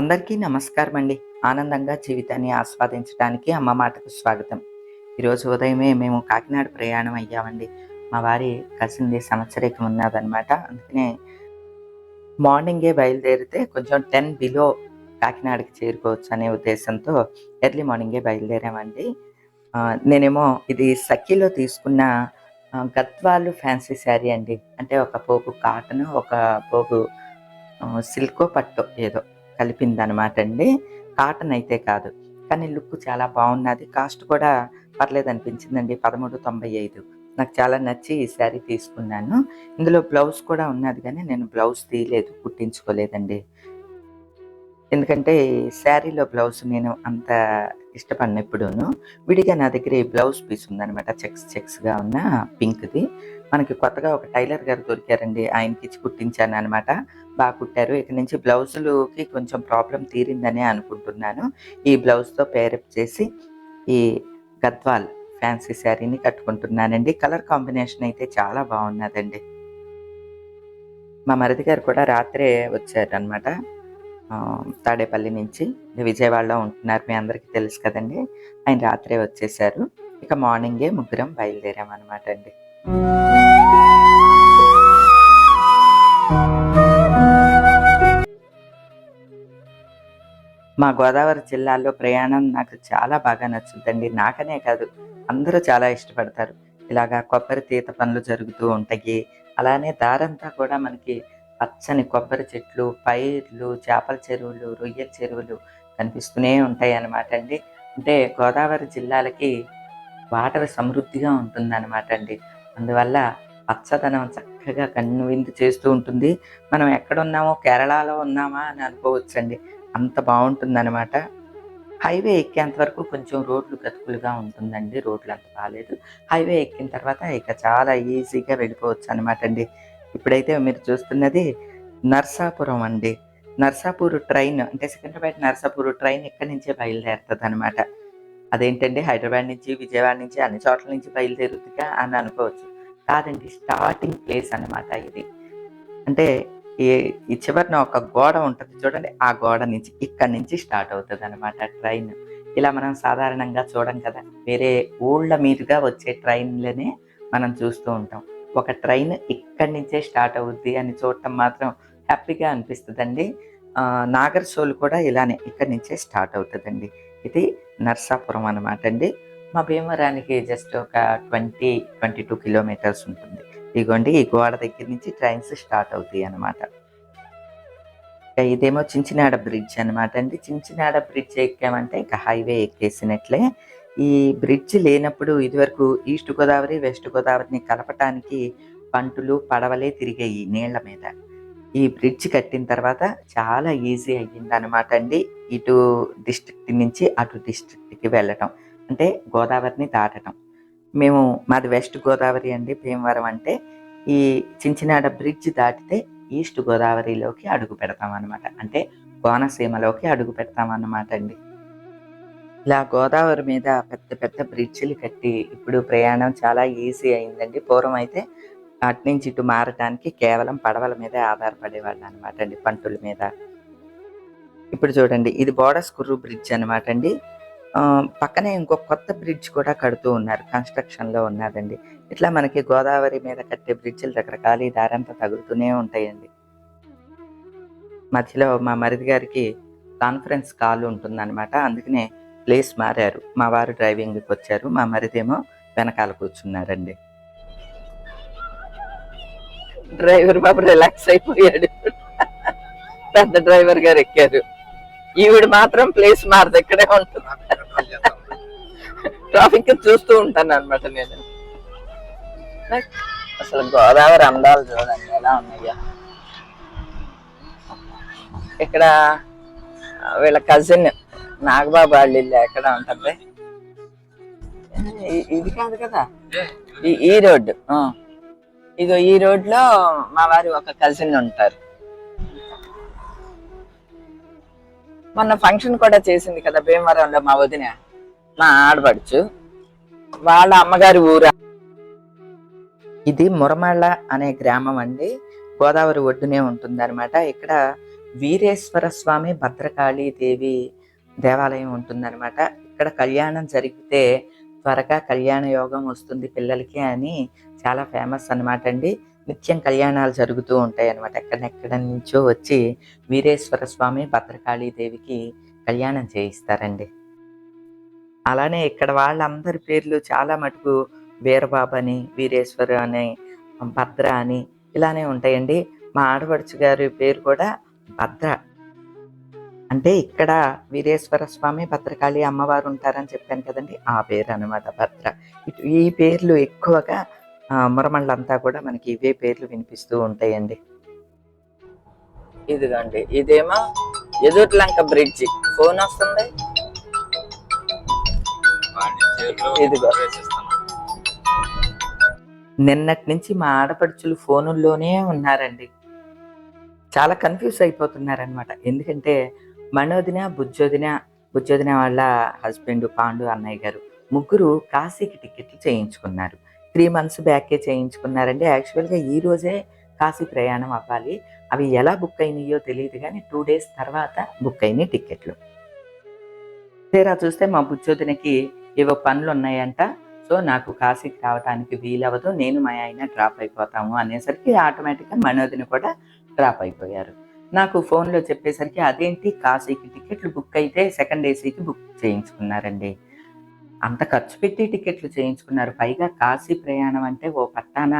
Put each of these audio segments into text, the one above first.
అందరికీ నమస్కారం అండి. ఆనందంగా జీవితాన్ని ఆస్వాదించడానికి అమ్మ మాటకు స్వాగతం. ఈరోజు ఉదయమే మేము కాకినాడ ప్రయాణం అయ్యామండి. మా వారి కసింది సంవత్సరికం ఉన్నదనమాట అందుకనే మార్నింగే బయలుదేరితే కొంచెం టెన్ బిలో కాకినాడకి చేరుకోవచ్చు అనే ఉద్దేశంతో ఎర్లీ మార్నింగే బయలుదేరామండి. నేనేమో ఇది సఖీలో తీసుకున్న గద్వాలు ఫ్యాన్సీ శారీ అండి. అంటే ఒక పోగు కాటన్ ఒక పోగు సిల్కో పట్టు ఏదో. కలిపింది అనమాట అండి కాటన్ అయితే కాదు. కానీ లుక్ చాలా బాగున్నది. కాస్ట్ కూడా పర్లేదు అనిపించిందండి. పదమూడు తొంభై ఐదు. నాకు చాలా నచ్చి ఈ శారీ తీసుకున్నాను. ఇందులో బ్లౌజ్ కూడా ఉన్నది కానీ నేను బ్లౌజ్ తీయలేదు కుట్టించుకోలేదండి. ఎందుకంటే ఈ శారీలో బ్లౌజ్ నేను అంత ఇష్టపడిన ఎప్పుడూను విడిగా నా దగ్గర ఈ బ్లౌజ్ పీస్ ఉందనమాట. చెక్స్ చెక్స్గా ఉన్న పింక్ది. మనకి కొత్తగా ఒక టైలర్ గారు దొరికారండి. ఆయనకి ఇచ్చి కుట్టించాను అనమాట బాగా కుట్టారు. ఇక నుంచి బ్లౌజులకి కొంచెం ప్రాబ్లం తీరిందనే అనుకుంటున్నాను. ఈ బ్లౌజ్తో పేరప్ చేసి ఈ గద్వాల్ ఫ్యాన్సీ శారీని కట్టుకుంటున్నానండి. కలర్ కాంబినేషన్ అయితే చాలా బాగున్నదండి. మా మరిది గారు కూడా రాత్రే వచ్చారనమాట తాడేపల్లి నుంచి. విజయవాడలో ఉంటున్నారు. మీ అందరికీ తెలుసు కదండి. ఆయన రాత్రే వచ్చేసారు. ఇక మార్నింగే ముగ్గురం బయలుదేరాం అనమాట అండి. మా గోదావరి జిల్లాలో ప్రయాణం నాకు చాలా బాగా నచ్చుద్దండి. నాకనే కాదు అందరూ చాలా ఇష్టపడతారు. ఇలాగా కొబ్బరి తీత పనులు జరుగుతూ ఉంటాయి. అలానే దారంతా కూడా మనకి పచ్చని కొబ్బరి చెట్లు పైర్లు చేపల చెరువులు రొయ్యల చెరువులు కనిపిస్తూనే ఉంటాయి అన్నమాట అండి. అంటే గోదావరి జిల్లాలకి వాటర్ సమృద్ధిగా ఉంటుంది అనమాట అండి. అందువల్ల పచ్చదనం చక్కగా కన్ను విందు చేస్తూ ఉంటుంది. మనం ఎక్కడ ఉన్నామో కేరళలో ఉన్నామా అని అనుకోవచ్చండి. అంత బాగుంటుంది అనమాట హైవే ఎక్కేంత వరకు కొంచెం రోడ్లు గతుకులుగా ఉంటుందండి. రోడ్లు అంత బాగాలేదు హైవే ఎక్కిన తర్వాత ఇక చాలా ఈజీగా వెళ్ళిపోవచ్చు అనమాట అండి. ఇప్పుడైతే మీరు చూస్తున్నది నర్సాపురం అండి. నర్సాపూర్ ట్రైన్ అంటే సికింద్రాబాద్ నర్సాపూర్ ట్రైన్ ఎక్కడి నుంచే బయలుదేరుతుంది అనమాట అదేంటండి? హైదరాబాద్ నుంచి విజయవాడ నుంచి అన్ని చోట్ల నుంచి బయలుదేరుతుందిగా అని అనుకోవచ్చు. కాదండి స్టార్టింగ్ ప్లేస్ అన్నమాట ఇది. అంటే ఈ ఈ చివరిన ఒక గోడ ఉంటుంది చూడండి ఆ గోడ నుంచి ఇక్కడి నుంచి స్టార్ట్ అవుతుంది అనమాట ట్రైన్. ఇలా మనం సాధారణంగా చూడం కదా వేరే ఊళ్ళ మీదుగా వచ్చే ట్రైన్లనే మనం చూస్తూ ఉంటాం. ఒక ట్రైన్ ఇక్కడి నుంచే స్టార్ట్ అవుద్ది అని చూడటం మాత్రం హ్యాపీగా అనిపిస్తుందండి. నాగర్ నాగర్సోల్ కూడా ఇలానే ఇక్కడి నుంచే స్టార్ట్ అవుతుందండి. ఇది నర్సాపురం అనమాట అండి. మా భీమవరానికి జస్ట్ ఒక ట్వంటీ ట్వంటీ టూ కిలోమీటర్స్ ఉంటుంది. ఇదిగోండి ఈ గోడ దగ్గర నుంచి ట్రైన్స్ స్టార్ట్ అవుతాయి అనమాట ఇదేమో చించినాడ బ్రిడ్జ్ అనమాట అండి. చించినాడ బ్రిడ్జ్ ఎక్కామంటే ఇంకా హైవే ఎక్కేసినట్లే. ఈ బ్రిడ్జ్ లేనప్పుడు ఇదివరకు ఈస్ట్ గోదావరి వెస్ట్ గోదావరిని కలపటానికి పంటులు పడవలే తిరిగాయి నీళ్ళ మీద. ఈ బ్రిడ్జ్ కట్టిన తర్వాత చాలా ఈజీ అయ్యింది అనమాట అండి. ఇటు డిస్ట్రిక్ట్ నుంచి అటు డిస్ట్రిక్ట్కి వెళ్ళటం. అంటే గోదావరిని దాటటం. మేము మాది వెస్ట్ గోదావరి అండి భీమవరం అంటే ఈ చించినాడ బ్రిడ్జ్ దాటితే ఈస్ట్ గోదావరిలోకి అడుగు పెడతాం అనమాట అంటే కోనసీమలోకి అడుగు పెడతాం అన్నమాట అండి. ఇలా గోదావరి మీద పెద్ద పెద్ద బ్రిడ్జిలు కట్టి ఇప్పుడు ప్రయాణం చాలా ఈజీ అయిందండి. పూర్వం అయితే అటు నుంచి ఇటు మారటానికి కేవలం పడవల మీద ఆధారపడేవాళ్ళు అనమాట అండి పంటుల మీద. ఇప్పుడు చూడండి ఇది బోడస్కుర్రు బ్రిడ్జ్ అనమాట అండి. పక్కనే ఇంకో కొత్త బ్రిడ్జ్ కూడా కడుతూ ఉన్నారు. కన్స్ట్రక్షన్లో ఉన్నదండి. ఇట్లా మనకి గోదావరి మీద కట్టే బ్రిడ్జిలు రకరకాల ఈ దారంతా తగులుతూనే ఉంటాయండి. మధ్యలో మా మరిది గారికి కాన్ఫరెన్స్ కాల్ ఉంటుందన్నమాట. అందుకనే ప్లేస్ మారారు. మా వారు డ్రైవింగ్కి వచ్చారు. మా మరిదేమో వెనకాల కూర్చున్నారండి. డ్రైవర్ బాబు రిలాక్స్ అయిపోయాడు. పెద్ద డ్రైవర్ గారు ఎక్కారు. ఈవిడ మాత్రం ప్లేస్ మారదు ఇక్కడే ఉంటుంది. ట్రాఫిక్ చూస్తూ ఉంటాను అనమాట నేను. అసలు గోదావరి అందాలు చూడండి ఎలా ఉన్నాయో. ఇక్కడ వీళ్ళ కజిన్ నాగబాబు వాళ్ళ ఇల్లు ఎక్కడ ఉంటుంది? ఇది కాదు కదా? ఈ- రోడ్డు. ఇగో ఈ రోడ్లో మా వారి ఒక కజిన్ ఉంటారు. మొన్న ఫంక్షన్ కూడా చేసింది కదా భీమవరంలో మా వదిన. మా ఆడపడుచు. వాళ్ళ అమ్మగారి ఊరు. ఇది మురమళ్ళ అనే గ్రామం అండి. గోదావరి ఒడ్డునే ఉంటుంది అనమాట ఇక్కడ వీరేశ్వర స్వామి భద్రకాళీ దేవి దేవాలయం ఉంటుందన్నమాట. ఇక్కడ కళ్యాణం జరిగితే త్వరగా కళ్యాణ యోగం వస్తుంది పిల్లలకి అని చాలా ఫేమస్ అన్నమాట అండి. నిత్యం కళ్యాణాలు జరుగుతూ ఉంటాయి అన్నమాట ఎక్కడెక్కడ నుంచో వచ్చి వీరేశ్వర స్వామి భద్రకాళీదేవికి కళ్యాణం చేయిస్తారండి. అలానే ఇక్కడ వాళ్ళందరి పేర్లు చాలా మటుకు వీరబాబు అని వీరేశ్వర అని భద్ర అని ఇలానే ఉంటాయండి. మా ఆడపడుచు గారి పేరు కూడా భద్ర. అంటే ఇక్కడ వీరేశ్వర స్వామి భద్రకాళి అమ్మవారు ఉంటారని చెప్పాను కదండి. ఆ పేరు అనమాట భద్ర. ఇటు ఈ పేర్లు ఎక్కువగా మురమండలంతా కూడా మనకి ఇవే పేర్లు వినిపిస్తూ ఉంటాయండి. ఇదిగోండి ఇదేమో ఎదుర్లంక బ్రిడ్జి. ఫోన్ వస్తుంది? ఇదిగో. నిన్నటి నుంచి మా ఆడపడుచులు ఫోనుల్లోనే ఉన్నారండి. చాలా కన్ఫ్యూజ్ అయిపోతున్నారనమాట ఎందుకంటే మనోదిన బుజ్జోదిన బుజ్జోదిన వాళ్ళ హస్బెండ్ పాండు అన్నయ్య గారు ముగ్గురు కాశీకి టికెట్లు చేయించుకున్నారు. త్రీ మంత్స్ బ్యాకే చేయించుకున్నారండి. యాక్చువల్గా ఈ రోజే కాశీ ప్రయాణం అవ్వాలి. అవి ఎలా బుక్ అయినాయో తెలియదు కానీ టూ డేస్ తర్వాత బుక్ అయినాయి టికెట్లు తీరా చూస్తే మా బుజ్జోదినకి ఏవో పనులు ఉన్నాయంట సో నాకు కాశీకి రావడానికి వీలవ్వదు. నేను మా ఆయన డ్రాప్ అయిపోతాము అనేసరికి ఆటోమేటిక్గా మనోదిని కూడా డ్రాప్ అయిపోయారు. నాకు ఫోన్లో చెప్పేసరికి అదేంటి? కాశీకి టికెట్లు బుక్ అయితే సెకండ్ ఏసీకి బుక్ చేయించుకున్నారండి. అంత ఖర్చు పెట్టి టికెట్లు చేయించుకున్నారు. పైగా కాశీ ప్రయాణం అంటే ఓ పట్టాన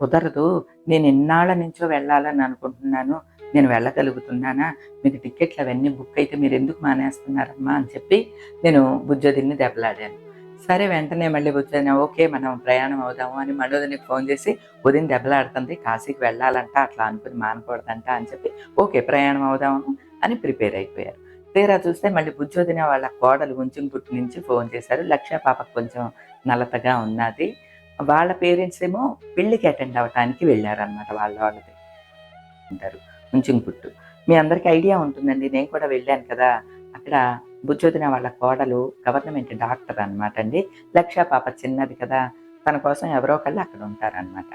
కుదరదు. నేను ఎన్నాళ్ళ నుంచో వెళ్ళాలని అనుకుంటున్నాను. నేను వెళ్ళగలుగుతున్నానా? మీకు టికెట్లు అవన్నీ బుక్ అయితే మీరు ఎందుకు మానేస్తున్నారమ్మా అని చెప్పి నేను బుజ్జోదిని దెబ్బలాడాను. సరే వెంటనే మళ్ళీ వచ్చాను ఓకే మనం ప్రయాణం అవుదాము అని మనోదినికి ఫోన్ చేసి ఉదయం దెబ్బలాడుతుంది కాశీకి వెళ్ళాలంట అట్లా అనుకుని మానకూడదంట అని చెప్పి ఓకే ప్రయాణం అవుదాము అని ప్రిపేర్ అయిపోయారు. తీరా చూస్తే మళ్ళీ బుజ్జోదిన వాళ్ళ కోడలు ఉంచుంపుట్టు నుంచి ఫోన్ చేశారు. లక్ష పాపకు కొంచెం నలతగా ఉన్నది. వాళ్ళ పేరెంట్స్ ఏమో పెళ్ళికి అటెండ్ అవ్వటానికి వెళ్ళారనమాట వాళ్ళ వాళ్ళది అంటారు. ఉంచుంపుట్టు మీ అందరికీ ఐడియా ఉంటుందండి. నేను కూడా వెళ్ళాను కదా. అక్కడ బుజ్జోదిన వాళ్ళ కోడలు గవర్నమెంట్ డాక్టర్ అన్నమాట అండి. లక్ష పాప చిన్నది కదా. తన కోసం ఎవరో ఒకళ్ళు అక్కడ ఉంటారనమాట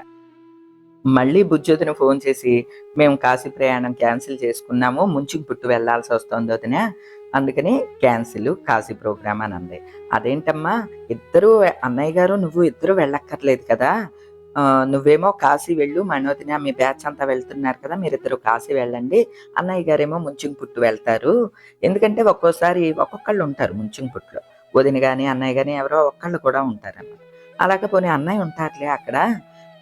మళ్ళీ బుజ్జోదిన ఫోన్ చేసి మేము కాశీ ప్రయాణం క్యాన్సిల్ చేసుకున్నాము ముంచుకు పుట్టు వెళ్ళాల్సి వస్తుంది వదిన. అందుకని క్యాన్సిల్ కాశీ ప్రోగ్రామ్ అని అంది. అదేంటమ్మా ఇద్దరు అన్నయ్య గారు నువ్వు ఇద్దరు వెళ్ళక్కర్లేదు కదా. నువ్వేమో కాశీ వెళ్ళు మనోదిన మీ బ్యాచ్ అంతా వెళ్తున్నారు కదా మీరిద్దరు కాశీ వెళ్ళండి. అన్నయ్య గారేమో ముంచింగ్ పుట్టు వెళ్తారు. ఎందుకంటే ఒక్కోసారి ఒక్కొక్కళ్ళు ఉంటారు ముంచింగ్ పుట్టులో. వదిన కానీ అన్నయ్య కానీ ఎవరో ఒక్కళ్ళు కూడా ఉంటారన్నమాట. అలాగే పోనీ అన్నయ్య ఉంటారులే అక్కడ.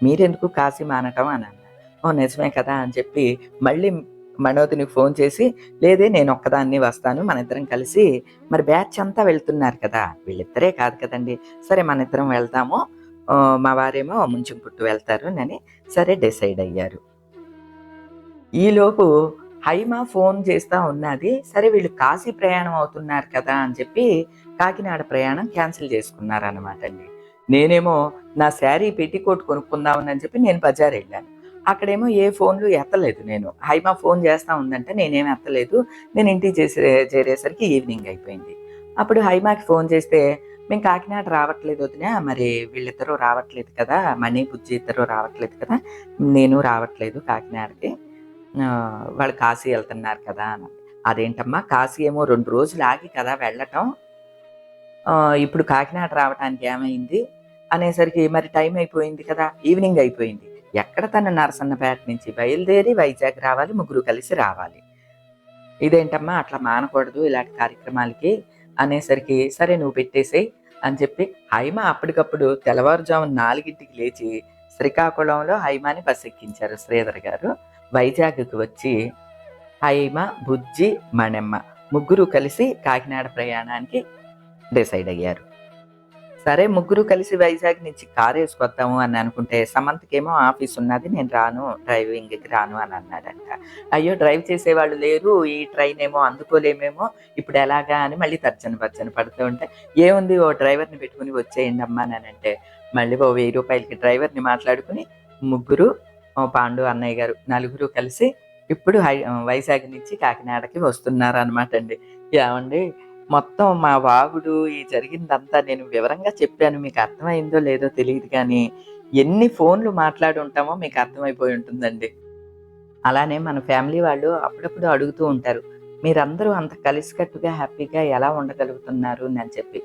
మీరెందుకు కాశీ మానటం అని అన్నారు. ఓ నిజమే కదా అని చెప్పి మళ్ళీ మనోతినికి ఫోన్ చేసి లేదే నేను ఒక్కదాన్ని వస్తాను మన ఇద్దరం కలిసి మరి బ్యాచ్ అంతా వెళ్తున్నారు కదా వీళ్ళిద్దరే కాదు కదండి. సరే మన ఇద్దరం వెళ్తాము మా వారేమో ముంచుకు పుట్టు వెళ్తారు అని సరే డిసైడ్ అయ్యారు. ఈలోపు హైమా ఫోన్ చేస్తా ఉన్నది సరే వీళ్ళు కాశీ ప్రయాణం అవుతున్నారు కదా అని చెప్పి కాకినాడ ప్రయాణం క్యాన్సిల్ చేసుకున్నారు అనమాట అండి. నేనేమో నా శారీ పెట్టికోట్ కొనుక్కుందామని అని చెప్పి నేను బజార్ వెళ్ళాను. అక్కడేమో ఏ ఫోన్లు ఎత్తలేదు నేను. హైమా ఫోన్ చేస్తా ఉందంటే నేనేం ఎత్తలేదు. నేను ఇంటికి చేసే చేరేసరికి ఈవినింగ్ అయిపోయింది. అప్పుడు హైమాకి ఫోన్ చేస్తే మేము కాకినాడ రావట్లేదు వదినా మరి వీళ్ళిద్దరూ రావట్లేదు కదా మనీ బుజ్జి ఇద్దరు రావట్లేదు కదా నేను రావట్లేదు కాకినాడకి. వాళ్ళు కాశీ వెళ్తున్నారు కదా అని అదేంటమ్మా కాశీ ఏమో రెండు రోజులు ఆగి కదా వెళ్ళటం. ఇప్పుడు కాకినాడ రావడానికి ఏమైంది? అనేసరికి మరి టైం అయిపోయింది కదా ఈవినింగ్ అయిపోయింది. ఎక్కడ తన నరసన్నపేట నుంచి బయలుదేరి వైజాగ్ రావాలి ముగ్గురు కలిసి రావాలి. ఇదేంటమ్మా అట్లా మానకూడదు ఇలాంటి కార్యక్రమాలకి అనేసరికి సరే నువ్వు పెట్టేసేయ్ అని చెప్పి హైమ అప్పటికప్పుడు తెల్లవారుజామున నాలుగింటికి లేచి శ్రీకాకుళంలో హైమాని బస్ ఎక్కించారు శ్రీధర్ గారు. వైజాగ్కి వచ్చి హైమ బుజ్జి మణెమ్మ ముగ్గురు కలిసి కాకినాడ ప్రయాణానికి డిసైడ్ అయ్యారు. సరే ముగ్గురు కలిసి వైజాగ్ నుంచి కారు వేసుకొద్దాము అని అనుకుంటే సమంతకేమో ఆఫీస్ ఉన్నది నేను రాను డ్రైవింగ్కి రాను అని అన్నాడంట. అయ్యో డ్రైవ్ చేసేవాళ్ళు లేరు ఈ ట్రైన్ ఏమో అందుకోలేమేమో ఇప్పుడు ఎలాగా అని మళ్ళీ తర్జన భర్జన పడుతూ ఉంటే ఏముంది ఓ డ్రైవర్ని పెట్టుకుని వచ్చేయండి అమ్మా అని అంటే మళ్ళీ ఓ వెయ్యి రూపాయలకి డ్రైవర్ని మాట్లాడుకుని ముగ్గురు ఓ పాండు అన్నయ్య గారు నలుగురు కలిసి ఇప్పుడు హై వైజాగ్ నుంచి కాకినాడకి వస్తున్నారు అనమాట అండి. ఏమండి? మొత్తం మా వాగుడు ఈ జరిగిందంతా నేను వివరంగా చెప్పాను. మీకు అర్థమైందో లేదో తెలియదు కానీ ఎన్ని ఫోన్లు మాట్లాడి ఉంటామో మీకు అర్థమైపోయి ఉంటుందండి. అలానే మన ఫ్యామిలీ వాళ్ళు అప్పుడప్పుడు అడుగుతూ ఉంటారు మీరందరూ అంత కలిసికట్టుగా హ్యాపీగా ఎలా ఉండగలుగుతున్నారు? అని చెప్పి.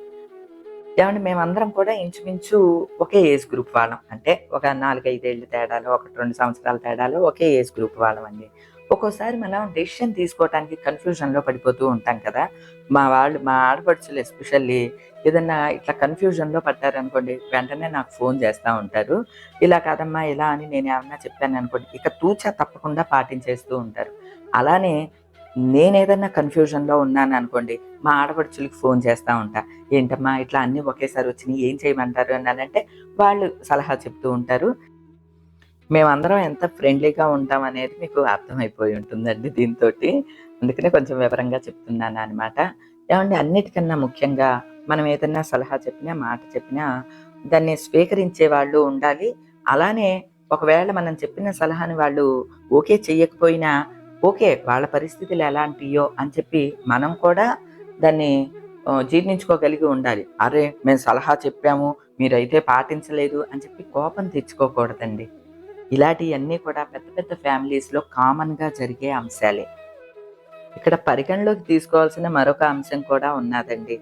ఏమంటే మేమందరం కూడా ఇంచుమించు ఒకే ఏజ్ గ్రూప్ వాళ్ళం. అంటే ఒక నాలుగైదేళ్ళు తేడాలు ఒకటి రెండు సంవత్సరాల తేడాలు ఒకే ఏజ్ గ్రూప్ వాళ్ళం అండి ఒక్కోసారి మనం డెసిషన్ తీసుకోవడానికి కన్ఫ్యూజన్లో పడిపోతూ ఉంటాం కదా. మా వాళ్ళు మా ఆడపడుచులు ఎస్పెషల్లీ ఏదన్నా ఇట్లా కన్ఫ్యూజన్లో పడ్డారనుకోండి వెంటనే నాకు ఫోన్ చేస్తూ ఉంటారు. ఇలా కాదమ్మా ఇలా అని నేను ఏమన్నా చెప్పాను అనుకోండి ఇక తూచా తప్పకుండా పాటించేస్తూ ఉంటారు. అలానే నేను ఏదన్నా కన్ఫ్యూజన్లో ఉన్నాను అనుకోండి మా ఆడపడుచులకి ఫోన్ చేస్తూ ఉంటా. ఏంటమ్మా ఇట్లా అన్నీ ఒకేసారి వచ్చినాయి ఏం చేయమంటారు? అని అంటే వాళ్ళు సలహా చెప్తూ ఉంటారు. మేమందరం ఎంత ఫ్రెండ్లీగా ఉంటాం అనేది మీకు అర్థమైపోయి ఉంటుందండి దీంతో అందుకనే కొంచెం వివరంగా చెప్తున్నాను అనమాట ఏమంటే అన్నిటికన్నా ముఖ్యంగా మనం ఏదన్నా సలహా చెప్పినా మాట చెప్పినా దాన్ని స్వీకరించే వాళ్ళు ఉండాలి. అలానే ఒకవేళ మనం చెప్పిన సలహాని వాళ్ళు ఓకే చెయ్యకపోయినా ఓకే వాళ్ళ పరిస్థితులు ఎలాంటియో అని చెప్పి మనం కూడా దాన్ని జీర్ణించుకోగలిగి ఉండాలి. అరే మేము సలహా చెప్పాము మీరైతే పాటించలేదు అని చెప్పి కోపం తెచ్చుకోకూడదండి. ఇలాంటివన్నీ కూడా పెద్ద పెద్ద ఫ్యామిలీస్లో కామన్గా జరిగే అంశాలే. ఇక్కడ పరిగణలోకి తీసుకోవాల్సిన మరొక అంశం కూడా ఉన్నదండి.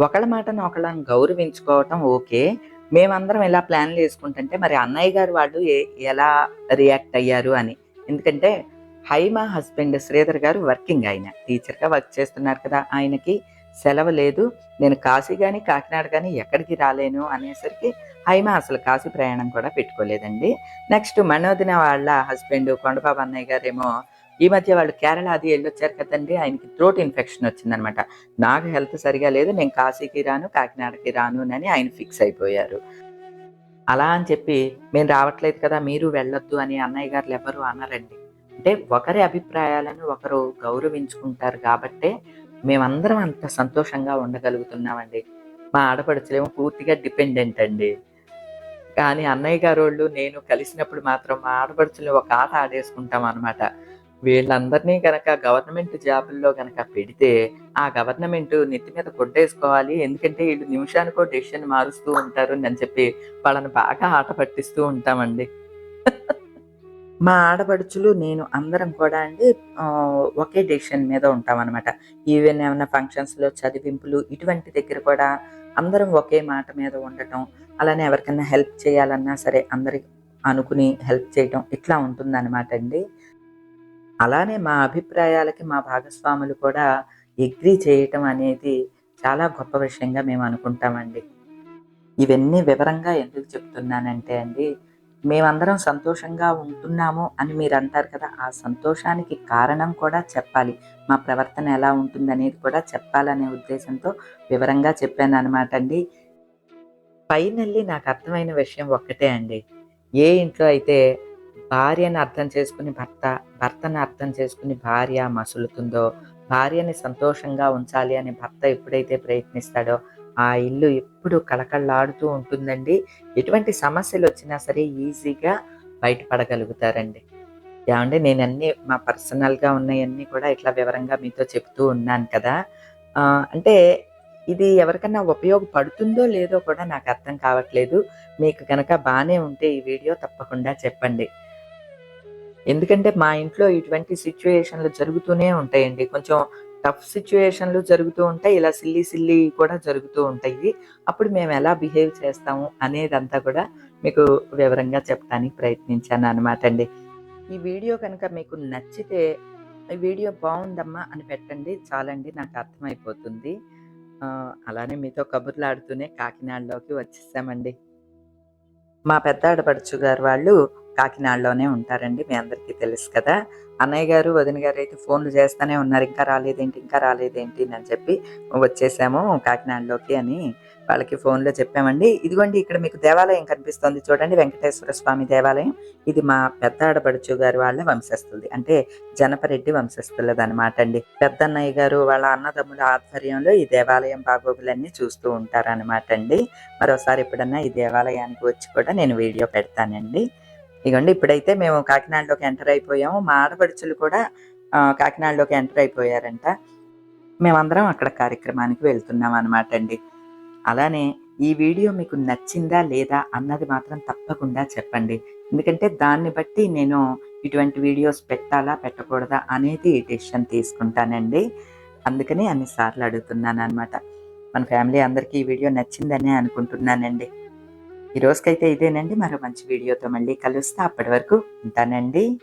ఒకళ్ళ మాటను ఒకళ్ళని గౌరవించుకోవటం ఓకే. మేమందరం ఇలా ప్లాన్లు వేసుకుంటుంటే మరి అన్నయ్య గారు వాళ్ళు ఏ- ఎలా రియాక్ట్ అయ్యారు అని. ఎందుకంటే హైమా హస్బెండ్ శ్రీధర్ గారు వర్కింగ్ ఆయన. టీచర్గా వర్క్ చేస్తున్నారు కదా ఆయనకి సెలవు లేదు. నేను కాశీ కానీ కాకినాడ కానీ ఎక్కడికి రాలేను అనేసరికి హైమా అసలు కాశీ ప్రయాణం కూడా పెట్టుకోలేదండి. నెక్స్ట్ మనోదిన వాళ్ళ హస్బెండ్ కొండబాబు అన్నయ్య గారేమో ఈ మధ్య వాళ్ళు కేరళ అది వెళ్ళొచ్చారు కదండి ఆయనకి థ్రోట్ ఇన్ఫెక్షన్ వచ్చిందనమాట. నాకు హెల్త్ సరిగా లేదు నేను కాశీకి రాను కాకినాడకి రాను అని ఆయన ఫిక్స్ అయిపోయారు. అలా అని చెప్పి మేము రావట్లేదు కదా మీరు వెళ్ళొద్దు అని అన్నయ్య గారు ఎవరు అనరండి. అంటే ఒకరి అభిప్రాయాలను ఒకరు గౌరవించుకుంటారు కాబట్టే మేమందరం అంత సంతోషంగా ఉండగలుగుతున్నామండి. మా ఆడపడుచులేమో పూర్తిగా డిపెండెంట్ అండి. కానీ అన్నయ్య గారు వాళ్ళు నేను కలిసినప్పుడు మాత్రం మా ఆడపడుచులు ఒక ఆట ఆడేసుకుంటాం అనమాట వీళ్ళందరినీ గనక గవర్నమెంట్ జాబుల్లో గనక పెడితే ఆ గవర్నమెంట్ నెత్తి మీద కొట్టేసుకోవాలి. ఎందుకంటే వీళ్ళు నిమిషానికో డెసిషన్ మారుస్తూ ఉంటారు అని చెప్పి వాళ్ళని బాగా ఆట పట్టిస్తూ ఉంటామండి. మా ఆడపడుచులు నేను అందరం కూడా అండి ఒకే డెసిషన్ మీద ఉంటాం అనమాట ఈవెన్ ఏమైనా ఫంక్షన్స్లో చదివింపులు ఇటువంటి దగ్గర కూడా అందరం ఒకే మాట మీద ఉండటం అలానే ఎవరికైనా హెల్ప్ చేయాలన్నా సరే అందరి అనుకుని హెల్ప్ చేయటం ఇట్లా ఉంటుందన్నమాట అండి. అలానే మా అభిప్రాయాలకి మా భాగస్వాములు కూడా ఎగ్రీ చేయటం అనేది చాలా గొప్ప విషయంగా మేము అనుకుంటామండి. ఇవన్నీ వివరంగా ఎందుకు చెప్తున్నానంటే అండి మేమందరం సంతోషంగా ఉంటున్నాము అని మీరు అంటారు కదా ఆ సంతోషానికి కారణం కూడా చెప్పాలి. మా ప్రవర్తన ఎలా ఉంటుంది అనేది కూడా చెప్పాలనే ఉద్దేశంతో వివరంగా చెప్పాను అనమాట అండి. ఫైనల్లీ నాకు అర్థమైన విషయం ఒక్కటే అండి. ఏ ఇంట్లో అయితే భార్యను అర్థం చేసుకుని భర్త భర్తను అర్థం చేసుకుని భార్య మసులుతుందో భార్యని సంతోషంగా ఉంచాలి అని భర్త ఎప్పుడైతే ప్రయత్నిస్తాడో ఆ ఇల్లు ఎప్పుడు కళకళలాడుతూ ఉంటుందండి. ఎటువంటి సమస్యలు వచ్చినా సరే ఈజీగా బయటపడగలుగుతారండి. ఏమంటే నేను అన్ని మా పర్సనల్గా ఉన్నాయన్నీ కూడా ఇట్లా వివరంగా మీతో చెప్తూ ఉన్నాను కదా. అంటే ఇది ఎవరికైనా ఉపయోగపడుతుందో లేదో కూడా నాకు అర్థం కావట్లేదు. మీకు కనుక బాగానే ఉంటే ఈ వీడియో తప్పకుండా చెప్పండి. ఎందుకంటే మా ఇంట్లో ఇటువంటి సిచ్యువేషన్లు జరుగుతూనే ఉంటాయండి. కొంచెం టఫ్ సిచ్యువేషన్లు జరుగుతూ ఉంటాయి. ఇలా సిల్లి సిల్లి కూడా జరుగుతూ ఉంటాయి. అప్పుడు మేము ఎలా బిహేవ్ చేస్తాము అనేదంతా కూడా మీకు వివరంగా చెప్పడానికి ప్రయత్నించాను అనమాట అండి. ఈ వీడియో కనుక మీకు నచ్చితే ఈ వీడియో బాగుందమ్మా అని పెట్టండి. చాలండి నాకు అర్థమైపోతుంది. అలానే మీతో కబుర్లు ఆడుతూనే కాకినాడలోకి వచ్చేసామండి. మా పెద్ద ఆడపడుచు గారు వాళ్ళు కాకినాడలోనే ఉంటారండి మీ అందరికీ తెలుసు కదా. అన్నయ్య గారు వదిన గారు అయితే ఫోన్లు చేస్తూనే ఉన్నారు ఇంకా రాలేదేంటి ఇంకా రాలేదేంటి అని చెప్పి వచ్చేసాము కాకినాడలోకి అని వాళ్ళకి ఫోన్లో చెప్పామండి. ఇదిగోండి ఇక్కడ మీకు దేవాలయం కనిపిస్తుంది చూడండి వెంకటేశ్వర స్వామి దేవాలయం. ఇది మా పెద్ద ఆడపడుచు గారు వాళ్ళ వంశస్థులది అంటే జనపరెడ్డి వంశస్థులది అనమాట అండి. పెద్దన్నయ్య గారు వాళ్ళ అన్నదమ్ముల ఆధ్వర్యంలో ఈ దేవాలయం బాగోగులన్నీ చూస్తూ ఉంటారనమాట అండి. మరోసారి ఎప్పుడన్నా ఈ దేవాలయానికి వచ్చి కూడా నేను వీడియో పెడతానండి. ఇగండి ఇప్పుడైతే మేము కాకినాడలోకి ఎంటర్ అయిపోయాము. మా ఆడపడుచులు కూడా కాకినాడలోకి ఎంటర్ అయిపోయారంట. మేమందరం అక్కడ కార్యక్రమానికి వెళ్తున్నాం అనమాట అండి. అలానే ఈ వీడియో మీకు నచ్చిందా లేదా అన్నది మాత్రం తప్పకుండా చెప్పండి. ఎందుకంటే దాన్ని బట్టి నేను ఇటువంటి వీడియోస్ పెట్టాలా పెట్టకూడదా అనేది డెసిషన్ తీసుకుంటానండి. అందుకని అన్నిసార్లు అడుగుతున్నాను అనమాట మన ఫ్యామిలీ అందరికీ ఈ వీడియో నచ్చిందని అనుకుంటున్నానండి. ఈ రోజుకైతే ఇదేనండి. మరో మంచి వీడియోతో మళ్ళీ కలుస్తా. అప్పటి వరకు ఉంటానండి.